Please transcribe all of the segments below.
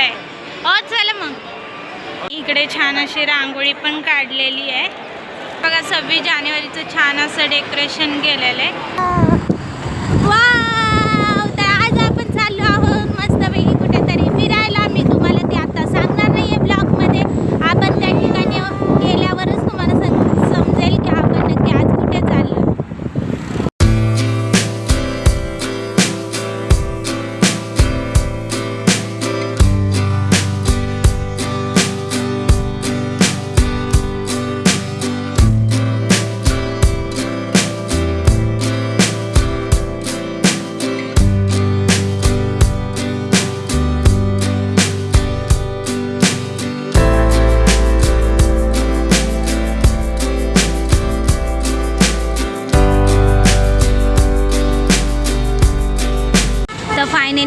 आहे हो चला मग. इकडे छान अशी रांगोळी पण काढलेली आहे. बघा सव्वीस जानेवारीचं छान असं डेकोरेशन केलेलं आहे.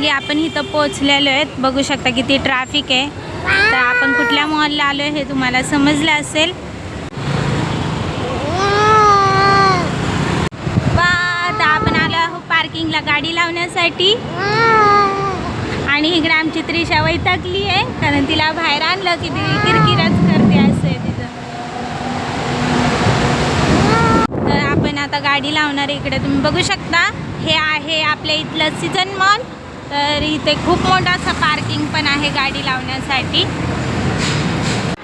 फायनली आपण इथं पोचलेलो आहेत. बघू शकता किती ट्रॅफिक आहे. तर आपण कुठल्या मॉलला आलो आहे हे तुम्हाला समजलं असेल. आपण आलो आहोत पार्किंगला गाडी लावण्यासाठी. आणि इकडे आमची त्रिशा वैतागली आहे. कारण तिला बाहेर आणलं की ती किरकिरच करते असं आहे तिथं तर आपण आता गाडी लावणार इकडे तुम्ही बघू शकता. हे आहे आपल्या इथलं सीझन मॉल तर इथे खूप मोठा असं पार्किंग पण आहे गाडी लावण्यासाठी.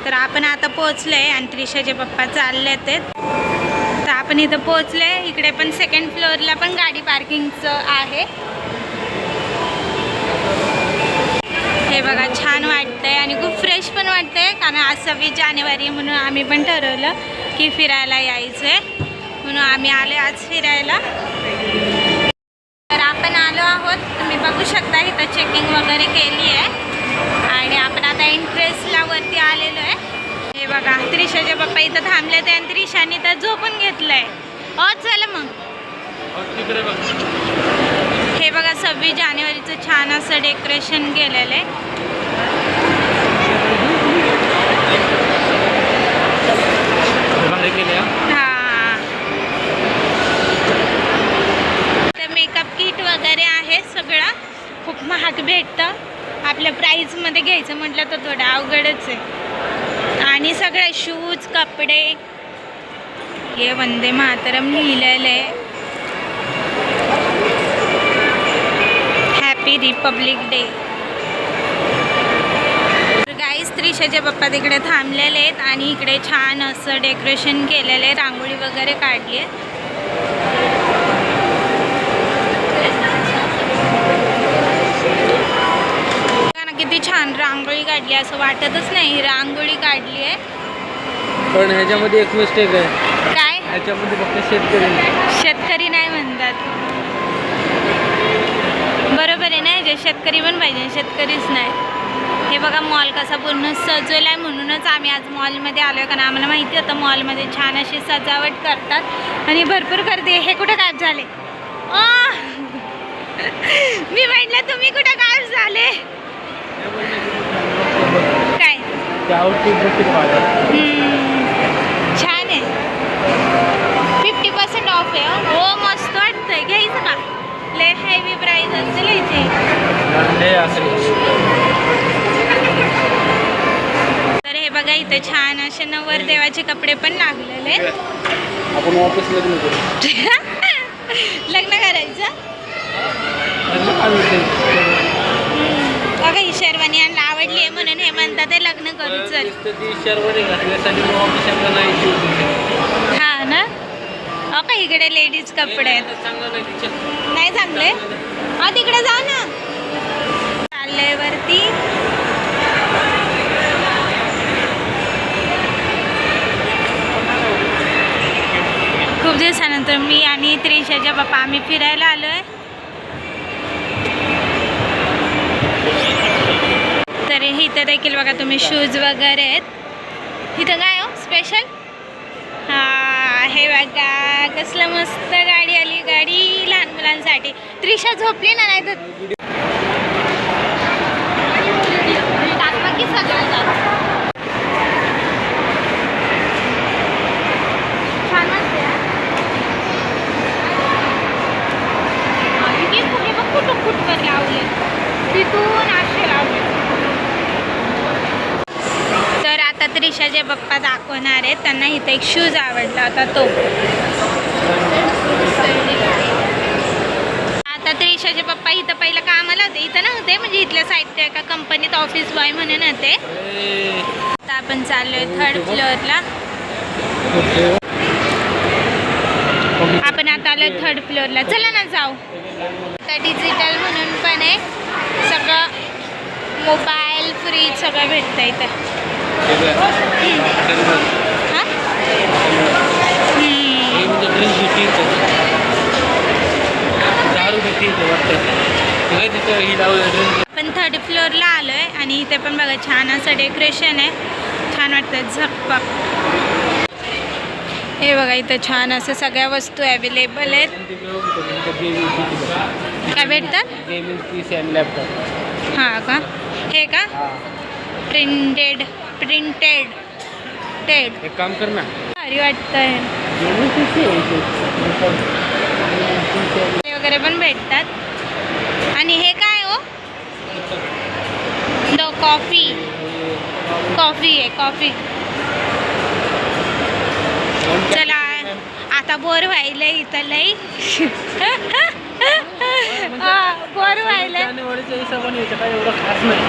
तर आपण आता पोचलो आहे आणि त्रिशाचे पप्पा चालले ते तर आपण इथं पोचले इकडे पण सेकंड फ्लोअरला पण गाडी पार्किंगचं आहे. हे बघा छान वाटतंय आणि खूप फ्रेश पण वाटतंय कारण आज सव्वीस जानेवारी म्हणून आम्ही पण ठरवलं की फिरायला यायचं आहे म्हणून आम्ही आले आज फिरायला. आहोत. तुम्ही बघू शकता इथं चेकिंग वगैरे केली आहे. आणि आपण आता इंटरेस्टला वरती आलेलो आहे. हे बघा त्रिशाचे पप्पा इथं थांबले ते आणि त्रिशाने तर झोपून घेतलंय. हो चला मग. तिकडे बघ. हे बघा सव्वीस जानेवारीचं छान असं डेकोरेशन केलेलं आहे भारी केले हा तर मेकअप किट वगैरे आहे सगळं. खूप महाग भेटतं. आपल्या प्राईजमध्ये घ्यायचं म्हटलं तर थोडं अवघडच आहे. आणि सगळे शूज कपडे. हे वंदे मातरम लिहिलेलं आहे. हॅपी रिपब्लिक डे त्रिशाचे पप्पा तिकडे थांबलेले आहेत आणि इकडे छान असं डेकोरेशन केलेलं आहे. रांगोळी वगैरे काढली आहे. किती छान रांगोळी काढली असं वाटतच नाही रांगोळी काढली आहे. पण ह्याच्यामध्ये एक मिस्टेक आहे. काय? ह्याच्यामध्ये फक्त शेतकरी. नाही. शेतकरी नाही म्हणतात. बरोबर आहे ना जे शेतकरी पण पाहिजे शेतकरीच नाही. हे बघा मॉल कसा पूर्ण सजवला आहे म्हणूनच आम्ही आज मॉलमध्ये आलो आहे कारण आम्हाला माहिती होतं मॉलमध्ये छान अशी सजावट करतात. आणि भरपूर गर्दी आहे. हे कुठं गायब झाले! मी म्हटलं तुम्ही कुठं गायब झाले? काय? छान आहे. फिफ्टी पर्सेंट ऑफ आहे हं. हो मस्त वाटतंय. घ्यायचं का? लय हेवी प्राईस असेल. याची तर हे बघा इथे छान असे नवर देवाचे कपडे पण लागलेले. आपण वापस लग्न लग्न करायचं. बघा ही शेरवानी यांना आवडली आहे म्हणून हे म्हणतात ते लग्न करू चल. ती घातल्यासाठी नाही. हा ना? हो का इकडे लेडीज कपडे आहेत. चांगलं नाही तिच्या नाही चांगले? हा तिकडे जा ना. चाललंय वरती खूप दिवसानंतर मी आणि त्रिशाच्या बाप्पा आम्ही फिरायला आलोय. तर इथं देखील बघा तुम्ही शूज वगैरे आहेत. इथं काय हो? स्पेशल हा हे बघा कसलं मस्त गाडी आली गाडी लहान मुलांसाठी. त्रिशा झोपली ना नाही तर? तिथून की सगळं जात. छान वाटते हा. हा, इथे कुठे बघ कुठं कुठवर लावले तिथून असे लावले जे बप्पा दाखवणार आहेत त्यांना इथे एक शूज आवडला होता तो. आता त्रिशाचे पप्पा इथं पहिलं कामाला होते. इथं नव्हते म्हणजे इथल्या साईडच्या एका कंपनीत ऑफिस बॉय म्हणून होते. आता आपण चाललोय थर्ड फ्लोअरला आपण आता आलो थर्ड फ्लोअरला चला ना जाऊ. आता डिजिटल म्हणून पण आहे. सगळं मोबाईल फ्रीज सगळं भेटतं इथं. आपण थर्ड फ्लोअरला आलो आहे आणि इथे पण बघा छान असं डेकोरेशन आहे. छान वाटतं झकपक हे बघा इथं छान असं सगळ्या वस्तू अवेलेबल आहेत. काय भेटतात? गेमिंग पीस अँड लॅपटॉप हां का? हे का? Printed printed. टेड. एक काम कर ना. भारी वाटतंय. वगैरे पण भेटतात. आणि हे काय हो? द कॉफी कॉफी आहे कॉफी चला आता बोर व्हायलंय इथं लई. बोर व्हायलंय जानेवारीच्या हिशोबाने इथं काय एवढं खास नाही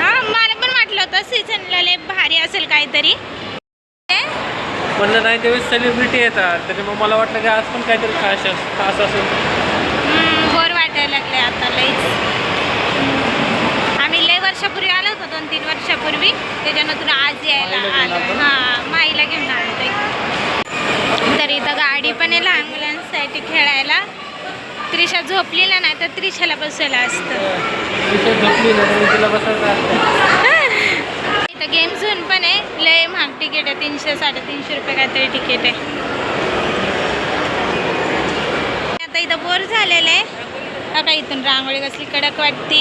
हा मला पण वाटलं होतं सीझनला लय भारी असेल काहीतरी? म्हणलं नाही त्यावेळेस सेलिब्रिटी येतात. त्याच्यामुळे मला वाटलं की आज पण काहीतरी खास खास असेल. बोर वाटायला लागले आता लईच. आम्ही लय वर्षापूर्वी आलो होतो दोन तीन वर्षापूर्वी. त्याच्यानंतर आज यायला माईला घेऊन आलो? हां माईला घेऊन आलो तर इथं गाडी पण आहे लहान मुलांसाठी खेळायला. त्रिशा झोपलेला नाही तर त्रिशाला बसवलं असतं. तर तिला बसायचं गेम झोन पण आहे. लय महाग तिकीट आहे. तीनशे साडेतीनशे रुपये काहीतरी तिकीट आहे. आता इथं बोर झालेलं आहे. बघा इथून रांगोळी कसली कडक वाटते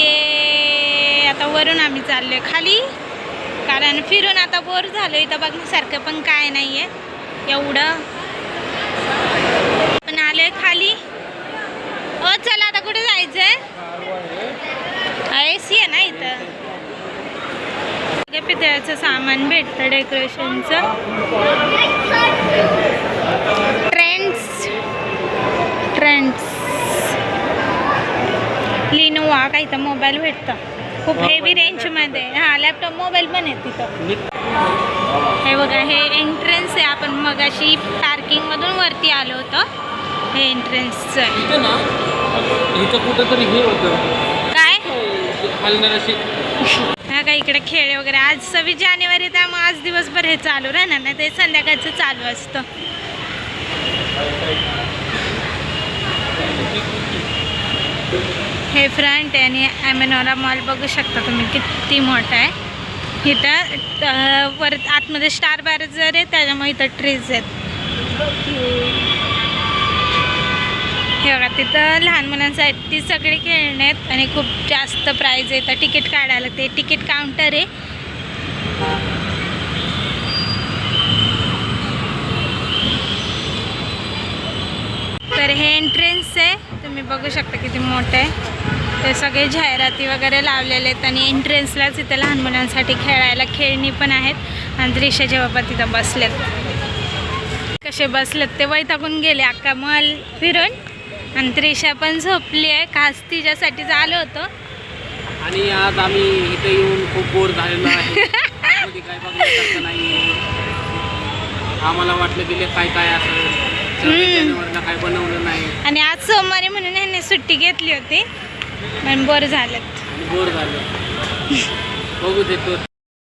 आता वरून आम्ही चाललोय खाली. कारण फिरून आता बोर झालो इथं बघण्यासारखं पण काय नाही आहे एवढं. पण आलोय खाली. हो चला आता कुठे जायचं आहे ए सी आहे ना इथं. पितळ्याचं सामान भेटतं डेकोरेशनचं. ट्रेंड्स ट्रेंड्स लिनोवा काही तर मोबाईल भेटतं. खूप हेवी रेंजमध्ये हां लॅपटॉप मोबाईल पण आहे तिथं. हे बघा हे एंट्रन्स आहे. आपण मगाशी पार्किंगमधून वरती आलो होतो. हे एंट्रन्सचं आहे. काय? बघा का इकडे खेळ वगैरे. आज सव्वीस जानेवारी त्यामुळे आज दिवसभर हे चालू राहणार नाही. ते संध्याकाळचं चालू असतं. हे फ्रंट आहे आणि ॲमेनोरा मॉल बघू शकता तुम्ही किती मोठा आहे. इथं अं, वर आतमध्ये स्टार बार जर आहे त्याच्यामुळे इथं ट्रीज आहेत. हे बघा तिथं लहान मुलांसाठी सगळे खेळणे आहेत आणि खूप जास्त प्राईज आहे. तर तिकीट काढायला ते तिकीट काउंटर आहे. तर हे एंट्रन्स आहे. तुम्ही बघू शकता किती मोठं आहे. ते सगळे जाहिराती वगैरे लावलेले आहेत आणि एंट्रन्सलाच इथे लहान मुलांसाठी खेळायला खेळणी पण आहेत. आणि दृश्याचे बाबा तिथं बसलेत. कसे बसलेत ते वैतागून गेले. अक्का मल फिरून. आणि त्रिशा पण झोपली आहे. खास तिच्यासाठीच आलो होतो. आणि आज आम्ही इथं येऊन खूप बोर झालेलो आहे. आतमध्ये काय बघण्यासारखं नाही आम्हाला वाटलं गेले काय काय असं. जानेवारीला काय बनवलं नाही. आणि आज सोमवारी म्हणून ह्यांनी सुट्टी घेतली होती. पण बोर झालेत. आणि बोर झालं. बघू देतो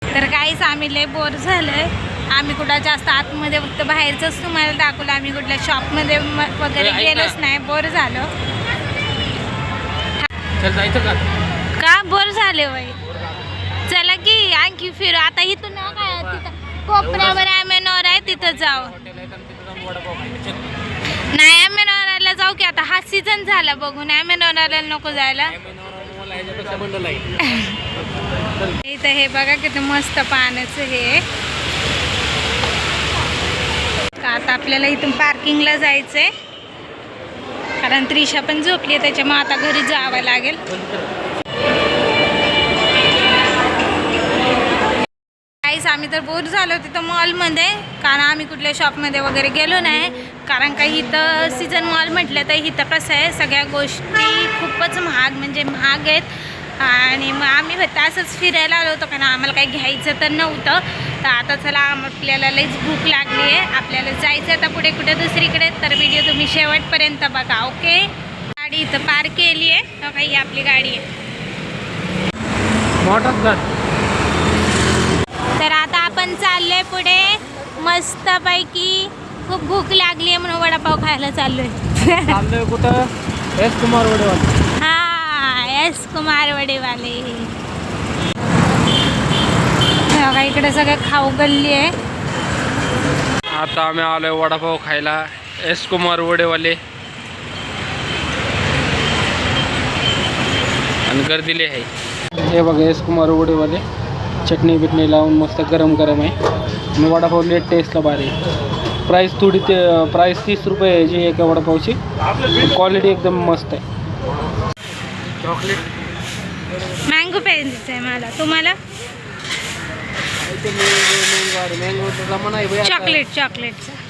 तर काहीच आम्ही लय बोर झालोय. आम्ही कुठं जास्त आतमध्ये फक्त बाहेरचंच तुम्हाला दाखवलं. आम्ही कुठल्या शॉपमध्ये वगैरे. गेलोच नाही. बोर झालो. का? बोर झाले वय. चला की आणखी फिरू. आता इथून काय तिथं कोपऱ्यावर ॲमेनॉर आहे. तिथं जाऊ. नाही ॲमेनॉरला जाऊ की. आता हा सीझन झाला बघून. ॲमेनॉरला नको जायला. इथं हे बघा किती मस्त पाण्याचं हे. का आता आपल्याला इथून पार्किंगला जायचं आहे कारण त्रिशा पण झोपली आहे त्याच्यामुळे आता घरी जावं लागेल. काहीच आम्ही तर बोर झालो तिथं मॉलमध्ये कारण आम्ही कुठल्या शॉपमध्ये वगैरे गेलो नाही. कारण का इथं सीझन मॉल म्हटलं तर इथं कसं आहे सगळ्या गोष्टी खूपच महाग म्हणजे महाग आहेत. आणि मग आम्ही फक्त असंच फिरायला आलो होतो कारण आम्हाला काही घ्यायचं तर नव्हतं. तर आता चला आपल्याला लईच भूक लागली आहे. आपल्याला जायचं आता पुढे कुठे दुसरीकडे. तर व्हिडिओ तुम्ही शेवटपर्यंत बघा ओके गाडी इथं पार्क केली आहे. हो काही आपली गाडी आहे. तर आता आपण चाललोय पुढे. मस्तपैकी खूप भूक लागली आहे म्हणून वडापाव खायला चाललोय. कुठं? कुमार एस कुमार वडेवाले बघा इकडे सगळं खाऊ गल्ली आहे. आता आम्ही आलोय वडापाव खायला एस कुमार वडेवाले आणि गर्दीले आहे. हे बघा एस कुमार वडेवाले चटणी बिटणी लावून मस्त गरम गरम आहे. आणि वडापाव लेट टेस्टला भारी प्राईस थोडी ते प्राईस तीस रुपये आहे जी एका वडापावची. क्वालिटी एकदम मस्त आहे. चॉकलेट. मँगो पाहिजे मला. तुम्हाला? चॉकलेट चॉकलेटचं.